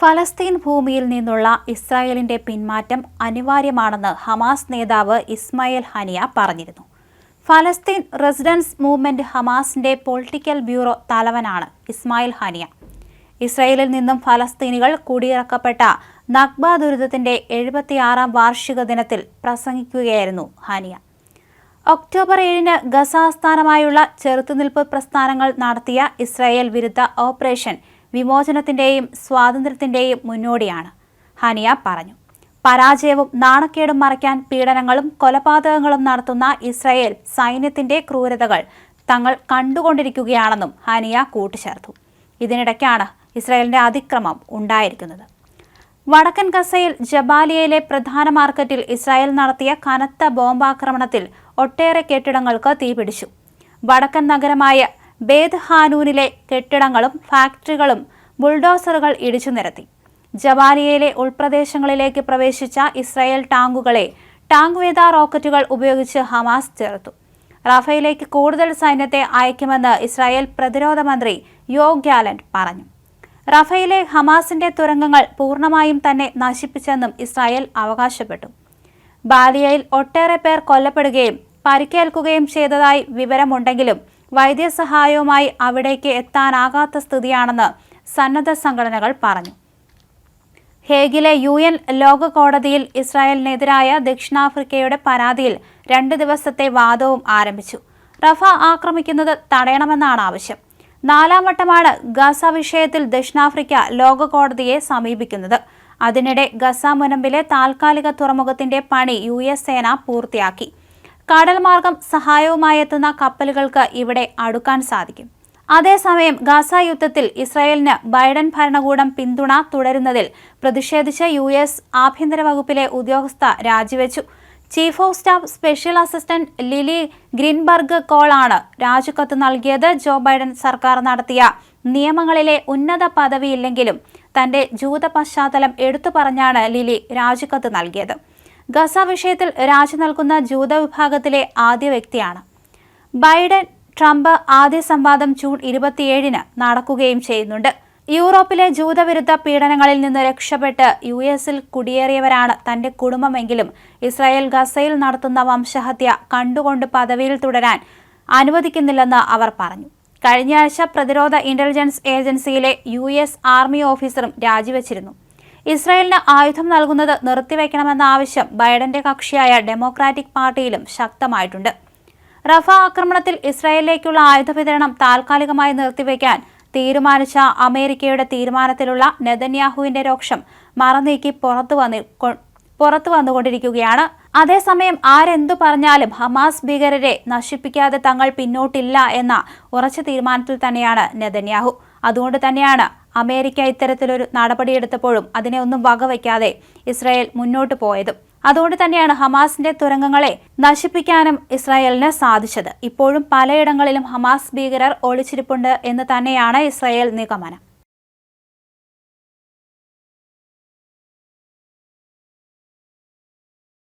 ഫലസ്തീൻ ഭൂമിയിൽ നിന്നുള്ള ഇസ്രായേലിന്റെ പിന്മാറ്റം അനിവാര്യമാണെന്ന് ഹമാസ് നേതാവ് ഇസ്മായിൽ ഹനിയ പറഞ്ഞിരുന്നു. ഫലസ്തീൻ റെസിഡൻസ് മൂവ്മെന്റ് ഹമാസിന്റെ പൊളിറ്റിക്കൽ ബ്യൂറോ തലവനാണ് ഇസ്മായിൽ ഹനിയ. ഇസ്രായേലിൽ നിന്നും ഫലസ്തീനികൾ കുടിയിറക്കപ്പെട്ട നഗ്ബ ദുരിതത്തിന്റെ എഴുപത്തിയാറാം വാർഷിക ദിനത്തിൽ പ്രസംഗിക്കുകയായിരുന്നു ഹാനിയ. ഒക്ടോബർ ഏഴിന് ഗസാസ്ഥാനമായുള്ള ചെറുത്തുനിൽപ്പ് പ്രസ്ഥാനങ്ങൾ നടത്തിയ ഇസ്രായേൽ വിരുദ്ധ ഓപ്പറേഷൻ വിമോചനത്തിന്റെയും സ്വാതന്ത്ര്യത്തിന്റെയും മുന്നോടിയാണ്. ഹനിയ പറഞ്ഞു. പരാജയവും നാണക്കേടും മറയ്ക്കാൻ പീഡനങ്ങളും കൊലപാതകങ്ങളും നടത്തുന്ന ഇസ്രായേൽ സൈന്യത്തിന്റെ ക്രൂരതകൾ തങ്ങൾ കണ്ടുകൊണ്ടിരിക്കുകയാണെന്നും ഹനിയ കൂട്ടിച്ചേർത്തു. ഇതിനിടയ്ക്കാണ് ഇസ്രായേലിന്റെ അതിക്രമം ഉണ്ടായിരിക്കുന്നത്. വടക്കൻ ഗസയിൽ ജബാലിയയിലെ പ്രധാന മാർക്കറ്റിൽ ഇസ്രായേൽ നടത്തിയ കനത്ത ബോംബാക്രമണത്തിൽ ഒട്ടേറെ കെട്ടിടങ്ങൾക്ക് തീപിടിച്ചു. വടക്കൻ നഗരമായ ബേദ് ഹാനൂനിലെ കെട്ടിടങ്ങളും ഫാക്ടറികളും ബുൾഡോസറുകൾ ഇടിച്ചു നിരത്തി. ജവാലിയയിലെ ഉൾപ്രദേശങ്ങളിലേക്ക് പ്രവേശിച്ച ഇസ്രായേൽ ടാങ്കുകളെ ടാങ്ക് വേദ റോക്കറ്റുകൾ ഉപയോഗിച്ച് ഹമാസ് ചേർത്തു റഫയിലേക്ക് കൂടുതൽ സൈന്യത്തെ അയക്കുമെന്ന് ഇസ്രായേൽ പ്രതിരോധ മന്ത്രി യോ ഗ്യാലൻഡ് പറഞ്ഞു. റഫയിലെ ഹമാസിന്റെ തുരങ്കങ്ങൾ പൂർണമായും തന്നെ നശിപ്പിച്ചെന്നും ഇസ്രായേൽ അവകാശപ്പെട്ടു. ബാലിയയിൽ ഒട്ടേറെ പേർ കൊല്ലപ്പെടുകയും പരിക്കേൽക്കുകയും ചെയ്തതായി വിവരമുണ്ടെങ്കിലും വൈദ്യസഹായവുമായി അവിടേക്ക് എത്താനാകാത്ത സ്ഥിതിയാണെന്ന് സന്നദ്ധ സംഘടനകൾ പറഞ്ഞു. ഹേഗിലെ യു എൻ ലോക കോടതിയിൽ ഇസ്രായേലിനെതിരായ ദക്ഷിണാഫ്രിക്കയുടെ പരാതിയിൽ രണ്ട് ദിവസത്തെ വാദവും ആരംഭിച്ചു. റഫ ആക്രമിക്കുന്നത് തടയണമെന്നാണ് ആവശ്യം. നാലാം വട്ടമാണ് ഗസ വിഷയത്തിൽ ദക്ഷിണാഫ്രിക്ക ലോക കോടതിയെ സമീപിക്കുന്നത്. അതിനിടെ ഗസ മുനമ്പിലെ താൽക്കാലിക തുറമുഖത്തിന്റെ പണി യു എസ് സേന പൂർത്തിയാക്കി. കടൽ മാർഗം സഹായവുമായി എത്തുന്ന കപ്പലുകൾക്ക് ഇവിടെ അടുക്കാൻ സാധിക്കും. അതേസമയം ഗാസ യുദ്ധത്തിൽ ഇസ്രായേലിന് ബൈഡൻ ഭരണകൂടം പിന്തുണ തുടരുന്നതിൽ പ്രതിഷേധിച്ച യു എസ് ആഭ്യന്തര വകുപ്പിലെ ഉദ്യോഗസ്ഥ രാജിവെച്ചു. Chief of staff special assistant Lily Greenberg കോളാണ് രാജിക്കത്ത് നൽകിയത്. ജോ ബൈഡൻ സർക്കാർ നടത്തിയ നിയമങ്ങളിലെ ഉന്നത പദവിയില്ലെങ്കിലും തന്റെ ജൂത പശ്ചാത്തലം എടുത്തു പറഞ്ഞാണ് ലിലി രാജിക്കത്ത് നൽകിയത്. ഗസ വിഷയത്തിൽ രാജി നൽകുന്ന ജൂത വിഭാഗത്തിലെ ആദ്യ വ്യക്തിയാണ്. ബൈഡൻ ട്രംപ് ആദ്യ സംവാദം ജൂൺ ഇരുപത്തിയേഴിന് നടക്കുകയും ചെയ്യുന്നുണ്ട്. യൂറോപ്പിലെ ജൂതവിരുദ്ധ പീഡനങ്ങളിൽ നിന്ന് രക്ഷപ്പെട്ട് യു എസിൽ കുടിയേറിയവരാണ് തന്റെ കുടുംബമെങ്കിലും ഇസ്രായേൽ ഗസയിൽ നടത്തുന്ന വംശഹത്യ കണ്ടുകൊണ്ട് പദവിയിൽ തുടരാൻ അനുവദിക്കുന്നില്ലെന്ന് അവർ പറഞ്ഞു. കഴിഞ്ഞയാഴ്ച പ്രതിരോധ ഇന്റലിജൻസ് ഏജൻസിയിലെ യു എസ് ആർമി ഓഫീസറും രാജിവെച്ചിരുന്നു. ഇസ്രായേലിന് ആയുധം നൽകുന്നത് നിർത്തിവെക്കണമെന്ന ആവശ്യം ബൈഡന്റെ കക്ഷിയായ ഡെമോക്രാറ്റിക് പാർട്ടിയിലും ശക്തമായിട്ടുണ്ട്. റഫ ആക്രമണത്തിൽ ഇസ്രായേലിലേക്കുള്ള ആയുധ വിതരണം താൽക്കാലികമായി നിർത്തിവെക്കാൻ തീരുമാനിച്ച അമേരിക്കയുടെ തീരുമാനത്തിലുള്ള നെതന്യാഹുവിന്റെ രോക്ഷം മറനീക്കി പുറത്തു വന്നി പുറത്തു വന്നുകൊണ്ടിരിക്കുകയാണ്. അതേസമയം ആരെന്തു പറഞ്ഞാലും ഹമാസ് ഭീകരരെ നശിപ്പിക്കാതെ തങ്ങൾ പിന്നോട്ടില്ല എന്ന ഉറച്ച തീരുമാനത്തിൽ തന്നെയാണ് നെതന്യാഹു. അതുകൊണ്ട് തന്നെയാണ് അമേരിക്ക ഇത്തരത്തിലൊരു നടപടിയെടുത്തപ്പോഴും അതിനെ ഒന്നും വകവയ്ക്കാതെ ഇസ്രായേൽ മുന്നോട്ട് പോയതും. അതുകൊണ്ട് തന്നെയാണ് ഹമാസിന്റെ തുരങ്കങ്ങളെ നശിപ്പിക്കാനും ഇസ്രായേലിന് സാധിച്ചത്. ഇപ്പോഴും പലയിടങ്ങളിലും ഹമാസ് ഭീകരർ ഒളിച്ചിരിപ്പുണ്ട് എന്ന് തന്നെയാണ് ഇസ്രായേൽ നിഗമനം.